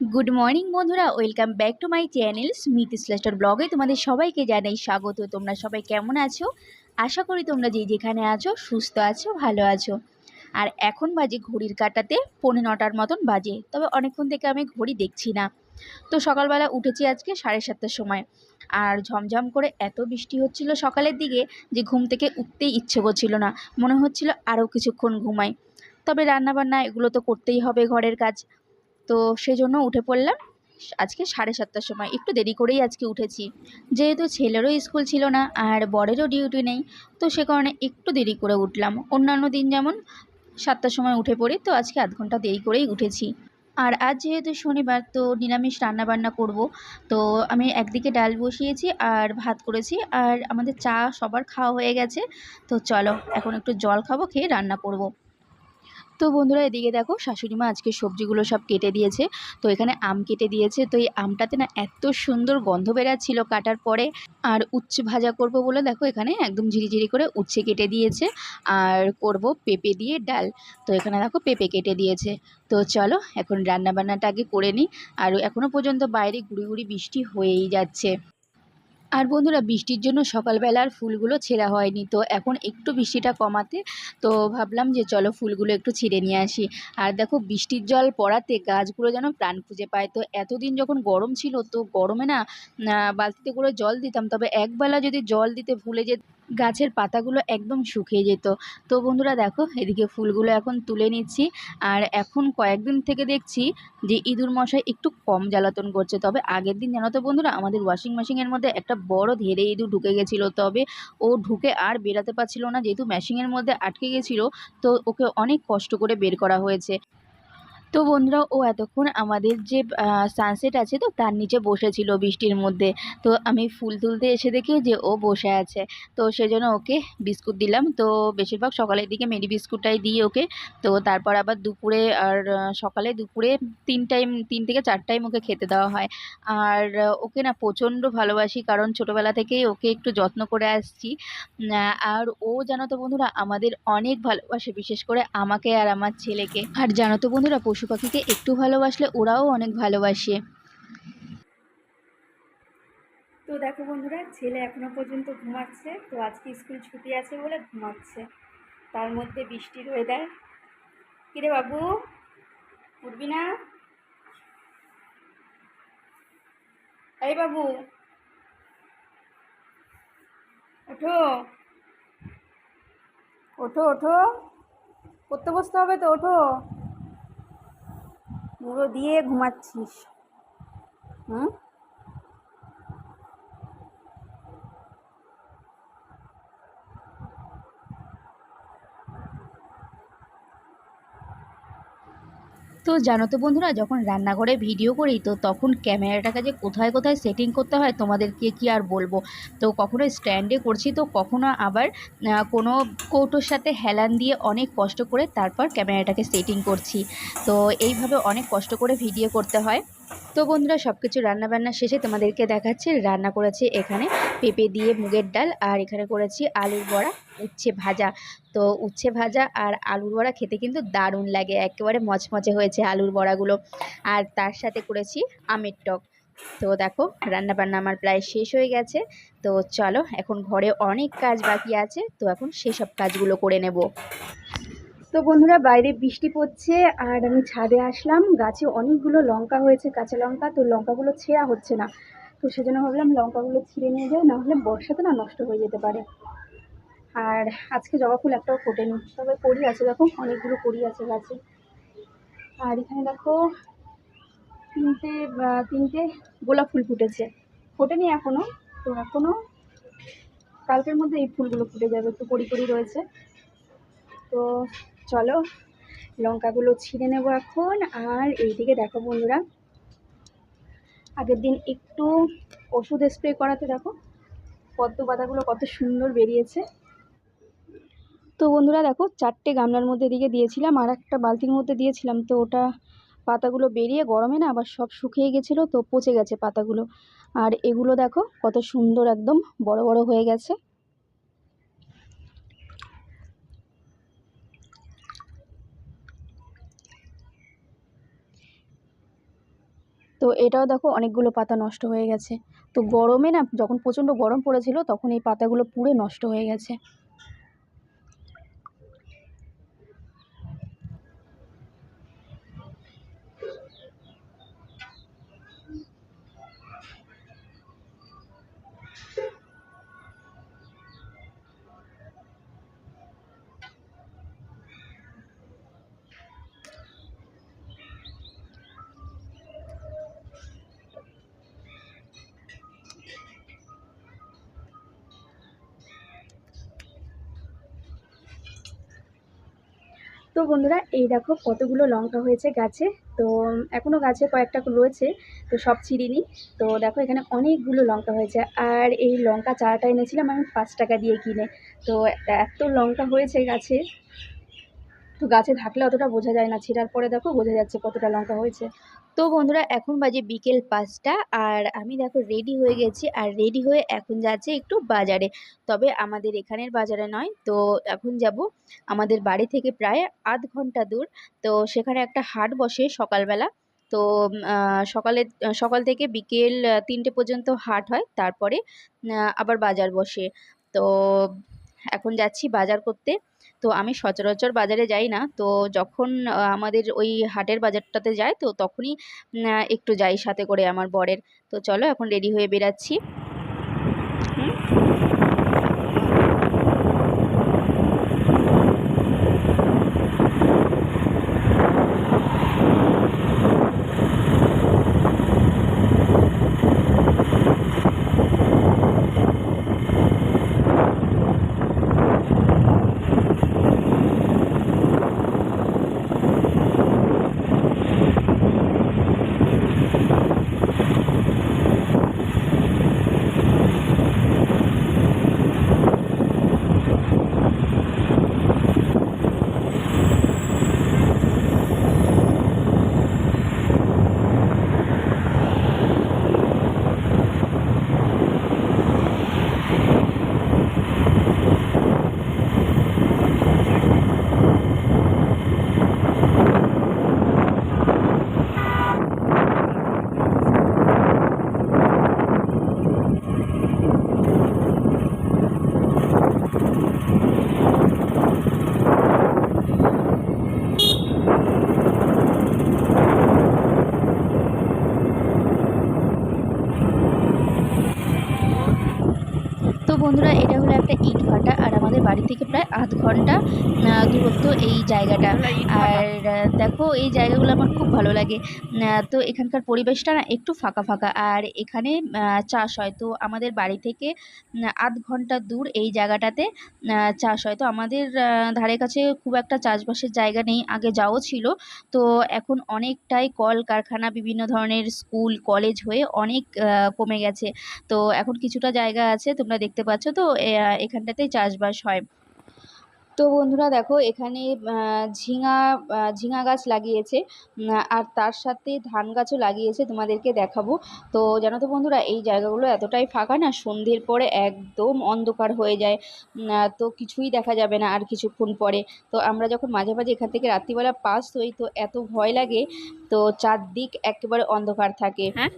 Good morning বন্ধুরা। Welcome back to my channel Smiti স্লেস্টার ব্লগে তোমাদের সবাইকে জানাই স্বাগত। তোমরা সবাই কেমন আছো? আশা করি তোমরা যে যেখানে আছো, সুস্থ আছো, ভালো আছো। আর এখন বাজে ঘড়ির কাটাতে পৌনে নটার মতন বাজে। তবে অনেকক্ষণ থেকে আমি ঘড়ি দেখছি না। তো সকালবেলা উঠেছি আজকে সাড়ে সাতটার সময়। আর ঝমঝম করে এত বৃষ্টি হচ্ছিল সকালের দিকে যে ঘুম থেকে উঠতেই ইচ্ছে করছিল না। মনে হচ্ছিল আরও কিছুক্ষণ ঘুমাই। তবে রান্নাবান্না এগুলো তো করতেই হবে ঘরের কাজ। তো সেজন্য উঠে পড়লাম। আজকে সাড়ে সাতটার সময়। একটু দেরি করেই আজকে উঠেছি। যেহেতু ছেলেরও স্কুল ছিল না, আর বরেরও ডিউটি নেই, তো সে কারণে একটু দেরি করে উঠলাম। অন্যান্য দিন যেমন সাতটার সময় উঠে পড়ি, তো আজকে আধ ঘণ্টা দেরি করেই উঠেছি। আর আজ যেহেতু শনিবার, তো নিরামিষ রান্নাবান্না করব। তো আমি একদিকে ডাল বসিয়েছি আর ভাত করেছি, আর আমাদের চা সবার খাওয়া হয়ে গেছে। তো চলো, এখন একটু জল খাব, খেয়ে রান্না করব। তো বন্ধুরা এদিকে দেখো শাশুড়ি মা আজকে সবজিগুলো সব কেটে দিয়েছে। তো এখানে আম কেটে দিয়েছে। তো এই আমটাতে না এত সুন্দর গন্ধ বেরাচ্ছিল কাটার পরে। আর উচ্ছে ভাজা করব বলে দেখো এখানে একদম ঝিরিঝিরি করে উচ্ছে কেটে দিয়েছে। আর করব পেঁপে দিয়ে ডাল। তো এখানে দেখো পেঁপে কেটে দিয়েছে। তো চলো এখন রান্নাবান্নাটা আগে করে নিই। আর এখনও পর্যন্ত বাইরে গুড়ি গুড়ি বৃষ্টি হয়েই যাচ্ছে। আর বন্ধুরা, বৃষ্টির জন্য সকালবেলার ফুলগুলো ছেঁড়া হয়নি, তো এখন একটু বৃষ্টিটা কমাতে, তো ভাবলাম যে চলো ফুলগুলো একটু ছিঁড়ে নিয়ে আসি। আর দেখো, বৃষ্টির জল পড়াতে গাছগুলো যেন প্রাণ খুঁজে পায়। তো এতদিন যখন গরম ছিল, তো গরমে না বালতিতে করে জল দিতাম, তবে একবেলা যদি জল দিতে ভুলে যে গাছের পাতাগুলো একদম শুকিয়ে যেত। তো বন্ধুরা দেখো, এদিকে ফুলগুলো এখন তুলে নিচ্ছি। আর এখন কয়েকদিন থেকে দেখছি যে ইঁদুর মশাই একটু কম জ্বালাতন করছে। তবে আগের দিন জানো তো বন্ধুরা, আমাদের ওয়াশিং মেশিনের মধ্যে একটা বড় ধেরে ইঁদুর ঢুকে গেছিল। তবে ও ঢুকে আর বেরাতে পারছিল না। যেহেতু মেশিনের মধ্যে আটকে গেছিল, তো ওকে অনেক কষ্ট করে বের করা হয়েছে। তো বন্ধুরা, ও এতক্ষণ আমাদের যে সানসেট আছে তো, তার নিচে বসেছিল বৃষ্টির মধ্যে। তো আমি ফুল তুলতে এসে দেখি যে, ও বসে আছে। তো সেজন্য ওকে বিস্কুট দিলাম। তো বেশিরভাগ সকালের দিকে মেরি বিস্কুটটাই দিই ওকে। তো তারপর আবার দুপুরে আর সকালে দুপুরে তিন টাইম, তিন থেকে চার টাইম ওকে খেতে দেওয়া হয়। আর ওকে না প্রচণ্ড ভালোবাসি, কারণ ছোটোবেলা থেকেই ওকে একটু যত্ন করে আসছি। আর ও জানো তো বন্ধুরা, আমাদের অনেক ভালোবাসে, বিশেষ করে আমাকে আর আমার ছেলেকে। আর জানো তো বন্ধুরা, পশু পাখিকে একটু ভালোবাসলে ওরাও অনেক ভালোবাসে। তো দেখো বন্ধুরা, ছেলে এখনও পর্যন্ত ঘুমাচ্ছে, তো আজকে স্কুল ছুটি আছে বলে ঘুমাচ্ছে। তার মধ্যে বৃষ্টির ওয়েদার কিরে বাবু, উঠবি না? এই বাবু, ওঠো। ওঠো ওঠো। করতে বসতে হবে তো, ওঠো। মুড়ো দিয়ে ঘুমাচ্ছিস। হুম? তো জানো তো বন্ধুরা, যখন রান্নাঘরে ভিডিও করি, তো তখন ক্যামেরাটাকে যে কোথায় কোথায় সেটিং করতে হয়, তোমাদেরকে কি আর বলব? তো কখনো স্ট্যান্ডে করছি, তো কখনো আবার কোনো কৌটোর সাথে হেলান দিয়ে অনেক কষ্ট করে তারপর ক্যামেরাটাকে সেটিং করছি। তো এইভাবে অনেক কষ্ট করে ভিডিও করতে হয়। তো বন্ধুরা সব কিছু রান্নাবান্না শেষে তোমাদেরকে দেখাচ্ছি। রান্না করেছি এখানে পেঁপে দিয়ে মুগের ডাল, আর এখানে করেছি আলুর বড়া, উচ্ছে ভাজা। তো উচ্ছে ভাজা আর আলুর বড়া খেতে কিন্তু দারুণ লাগে, একেবারে মচমচে হয়েছে আলুর বড়াগুলো। আর তার সাথে করেছি আমের টক। তো দেখো, রান্নাবান্না আমার প্রায় শেষ হয়ে গেছে। তো চলো, এখন ঘরে অনেক কাজ বাকি আছে, তো এখন সেসব কাজগুলো করে নেব। তো বন্ধুরা, বাইরে বৃষ্টি পড়ছে আর আমি ছাদে আসলাম। গাছে অনেকগুলো লঙ্কা হয়েছে, কাঁচা লঙ্কা। তো লঙ্কাগুলো ছেঁড়া হচ্ছে না। তো সেজন্য ভাবলাম লঙ্কাগুলো ছিঁড়ে নিয়ে যায় নাহলে বর্ষাতে না নষ্ট হয়ে যেতে পারে। আর আজকে জবা ফুল একটাও ফোটেনি। তবে কড়ি আছে দেখো, অনেকগুলো কড়ি আছে গাছে। আর এখানে দেখো, তিনটে তিনটে গোলাপ ফুল ফুটেছে। ফোটেনি এখনও তো এখনও কালকের মধ্যে এই ফুলগুলো ফুটে যাবে, একটু পরি কড়ি রয়েছে। তো চলো, লঙ্কাগুলো ছিঁড়ে নেব এখন। আর এইদিকে দেখো বন্ধুরা, আগের দিন একটু ওষুধ স্প্রে করাতে দেখো, পদ্ম পাতাগুলো কত সুন্দর বেরিয়েছে। তো বন্ধুরা দেখো, চারটে গামলার মধ্যে দিকে দিয়েছিলাম, আর একটা বালতির মধ্যে দিয়েছিলাম। তো ওটা পাতাগুলো বেরিয়ে গরমে না আবার সব শুকিয়ে গেছিল, তো পচে গেছে পাতাগুলো। আর এগুলো দেখো, কত সুন্দর একদম বড় বড় হয়ে গেছে। তো এটাও দেখো অনেকগুলো পাতা নষ্ট হয়ে গেছে। তো গরমে না যখন প্রচণ্ড গরম পড়েছিল তখন এই পাতাগুলো পুড়ে নষ্ট হয়ে গেছে। তো বন্ধুরা, এই দেখো কতগুলো লঙ্কা হয়েছে গাছে। তো এখনও গাছে কয়েকটা রয়েছে, তো সব ছিঁড়িনি। তো দেখো এখানে অনেকগুলো লঙ্কা হয়েছে। আর এই লঙ্কা চারাটা এনেছিলাম আমি পাঁচ টাকা দিয়ে কিনে। তো এত লঙ্কা হয়েছে গাছে। তো গাছে থাকলে অতটা বোঝা যায় না, ছিঁড়ার পরে দেখো বোঝা যাচ্ছে কতটা লঙ্কা হয়েছে। তো বন্ধুরা, এখন বাজে বিকেল পাঁচটা আর আমি দেখো রেডি হয়ে গেছি আর রেডি হয়ে এখন যাচ্ছে একটু বাজারে। তবে আমাদের এখানের বাজারে নয়, তো এখন যাব আমাদের বাড়ি থেকে প্রায় আধ ঘণ্টা দূর। তো সেখানে একটা হাট বসে সকালবেলা। তো সকালে, সকাল থেকে বিকেল তিনটে পর্যন্ত হাট হয়। তারপরে আবার বাজার বসে। তো এখন যাচ্ছি বাজার করতে। তো আমি সচরাচর বাজারে যাই না। তো যখন আমাদের ওই হাটের বাজারটাতে যাই তো তখনই একটু যাই সাথে করে আমার বরের। তো চলো এখন রেডি হয়ে বেরাচ্ছি। বন্ধুরা এটা হলো একটা ইট ভাটা আর আমাদের বাড়ি থেকে প্রায় আধ ঘণ্টা দূরত্ব এই জায়গাটা। আর দেখো এই জায়গাগুলো আমার খুব ভালো লাগে। তো এখানকার পরিবেশটা না একটু ফাঁকা ফাঁকা। আর এখানে চাষ হয়। তো আমাদের বাড়ি থেকে আধ ঘণ্টা দূর এই জায়গাটাতে চাষ হয়। তো আমাদের ধারে কাছে খুব একটা চাষবাসের জায়গা নেই। আগে যাও ছিল। তো এখন অনেকটাই কল কারখানা বিভিন্ন ধরনের স্কুল কলেজ হয়ে অনেক কমে গেছে। তো এখন কিছুটা জায়গা আছে তোমরা দেখতে পাচ্ছ। তো এখানটাতেই চাষবাস হয়। তো বন্ধুরা দেখো এখানে ঝিঙা ঝিঙা গাছ লাগিয়েছে আর তার সাথে ধান গাছও লাগিয়েছে তোমাদেরকে দেখাবো। তো জানো তো বন্ধুরা এই জায়গাগুলো এতটাই ফাঁকা না সন্ধ্যের পরে একদম অন্ধকার হয়ে যায়। তো কিছুই দেখা যাবে না আর কিছুক্ষণ পরে। তো আমরা যখন মাঝে মাঝে এখান থেকে রাত্রিবেলা পাস হই তো এত ভয় লাগে তো চারদিক একেবারে অন্ধকার থাকে। হ্যাঁ।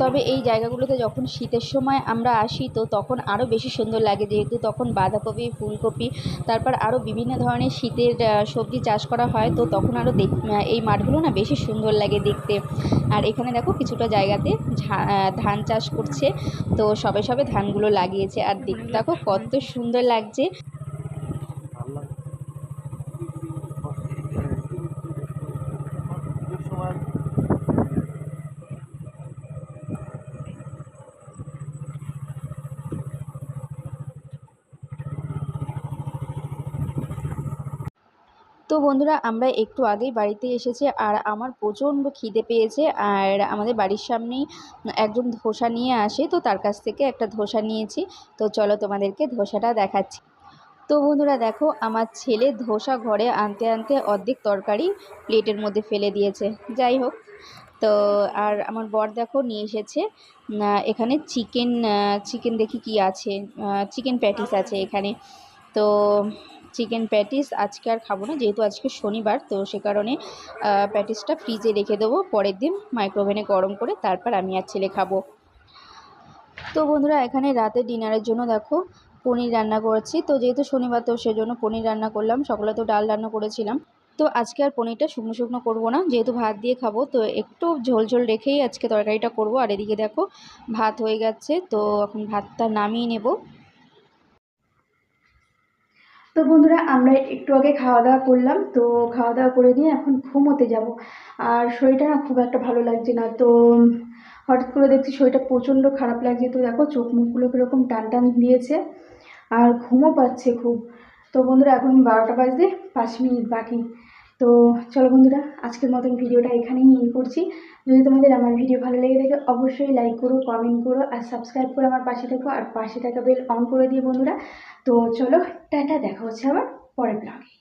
তবে এই জায়গাগুলোতে যখন শীতের সময় আমরা আসি তো তখন আরও বেশি সুন্দর লাগে যেহেতু তখন বাঁধাকপি ফুলকপি তারপর আরও বিভিন্ন ধরনের শীতের সবজি চাষ করা হয় তো তখন আরও দেখ এই মাঠগুলো না বেশি সুন্দর লাগে দেখতে। আর এখানে দেখো কিছুটা জায়গাতে ধান চাষ করছে তো সবে সবে ধানগুলো লাগিয়েছে। আর দেখতে দেখো কত সুন্দর লাগছে। তো বন্ধুরা, আমরা একটু আগেই বাড়িতে এসেছি আর আমার প্রচণ্ড খিদে পেয়েছে আর আমাদের বাড়ির সামনেই একজন ধোসা নিয়ে আসে, তো তার কাছ থেকে একটা ধোসা নিয়েছি। তো চলো তোমাদেরকে ধোসাটা দেখাচ্ছি। তো বন্ধুরা, দেখো, আমার ছেলে ধোসা ঘরে আনতে আনতে অর্ধেক তরকারি প্লেটের মধ্যে ফেলে দিয়েছে। যাই হোক, তো আর আমার বর দেখো নিয়ে এসেছে এখানে চিকেন চিকেন দেখি কি আছে চিকেন প্যাটিস আছে এখানে। তো চিকেন প্যাটিস আজকে আর খাব না, যেহেতু আজকে শনিবার, তো সে কারণে প্যাটিসটা ফ্রিজে রেখে দেবো, পরের দিন মাইক্রোওভেনে গরম করে তারপর আমি আর ছেলে খাব। তো বন্ধুরা, এখানে রাতে ডিনারের জন্য দেখো পনির রান্না করেছি, তো যেহেতু শনিবার, তো সেজন্য পনির রান্না করলাম, সকালে তো ডাল রান্না করেছিলাম। তো আজকে আর পনিরটা শুকনো শুকনো করব না, যেহেতু ভাত দিয়ে খাব, তো একটু ঝোল ঝোল রেখেই আজকে তরকারিটা করব। আর এদিকে দেখো, ভাত হয়ে গেছে, তো এখন ভাতটা নামিয়ে নেব। তো বন্ধুরা, আমরা একটু আগে খাওয়া দাওয়া করলাম। তো খাওয়া দাওয়া করে নিয়ে এখন ঘুমোতে যাব। আর শরীরটা না খুব একটা ভালো লাগছে না। তো হঠাৎ করে দেখছি শরীরটা প্রচণ্ড খারাপ লাগছে। তো দেখো, চোখ মুখগুলো কীরকম টান টান দিয়েছে আর ঘুমও পাচ্ছে খুব। তো বন্ধুরা, এখন বারোটা বাজতে পাঁচ মিনিট বাকি। তো চলো বন্ধুরা, আজকের মতন ভিডিওটা এখানেই ইন করছি। যদি তোমাদের আমার ভিডিও ভালো লেগে থাকে, অবশ্যই লাইক করো কমেন্ট করো আর সাবস্ক্রাইব করে আমার পাশে থাকো। আর পাশে থাকা বেল অন করে দিয়ে বন্ধুরা। তো চলো, টাটা, দেখা হচ্ছে আবার পরের ব্লগে